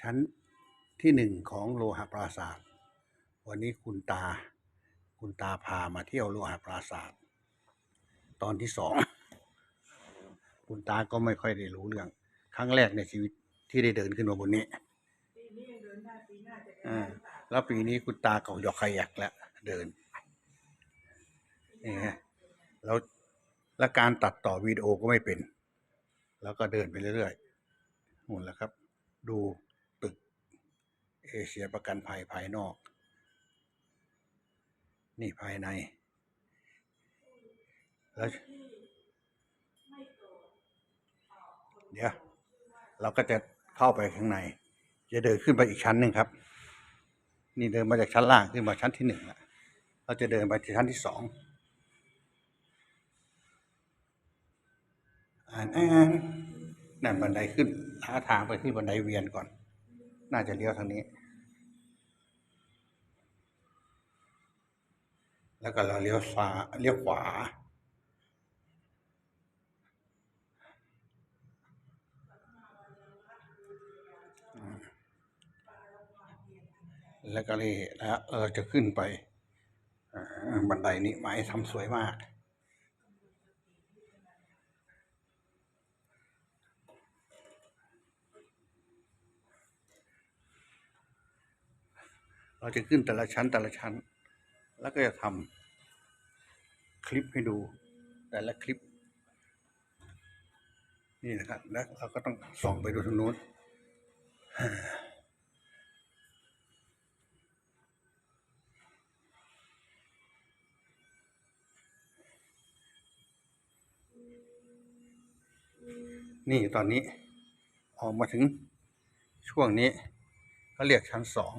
ชั้นที่หนึ่งของโลหะปราศาสตร์วันนี้คุณตา คุณตาพามาเที่ยวโลหะปราศาสตร์ตอนที่สอง คุณตาก็ไม่ค่อยได้รู้เรื่อง ครั้งแรกในชีวิตที่ได้เดินขึ้นมาบนนี้อ่าแล้วปีนี้คุณตาเขาหยอกขยักแล้วเดินนี่ฮะแล้วแล้วการตัดต่อวิดีโอก็ไม่เป็น แล้วก็เดินไปเรื่อยๆหุ่นแล้วครับ ดู ตึกเอเชียประกันภัยภายนอก นี่ภายใน แล้วเดี๋ยว เราก็จะเข้าไปข้างใน จะเดินขึ้นไปอีกชั้นหนึ่งครับ นี่เดินมาจากชั้นล่างขึ้นมาชั้นที่หนึ่งละเราจะเดินไปที่ชั้นที่สองอ่านอ่านนั่นบันไดขึ้นหาทางไปที่บันไดเวียนก่อน น่าจะเลี้ยวทางนี้ แล้วก็เราเลี้ยวซ้ายเลี้ยวขวา แล้วก็เลยแล้วเออจะขึ้นไปบันไดนี้ไม้ทำสวยมากเราจะขึ้นแต่ละชั้นแต่ละชั้น แล้วก็จะทำคลิปให้ดู แต่ละคลิป นี่นะครับ แล้วเราก็ต้องส่องไปดูทางนู้นนี่ตอนนี้ออกมาถึงช่วงนี้เขาเรียกชั้นสอง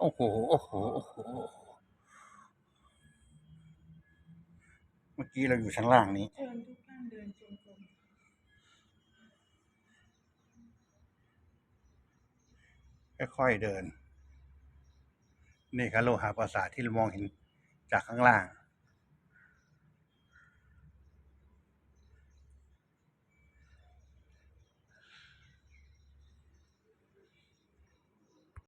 โอ้โห โอ้โห โอ้โห เมื่อกี้เราอยู่ชั้นล่างนี้ เชิญทุกท่านเดินชมกรมค่อยๆเดิน นี่ครับโลหะปราสาทที่เรามองเห็นจากข้างล่าง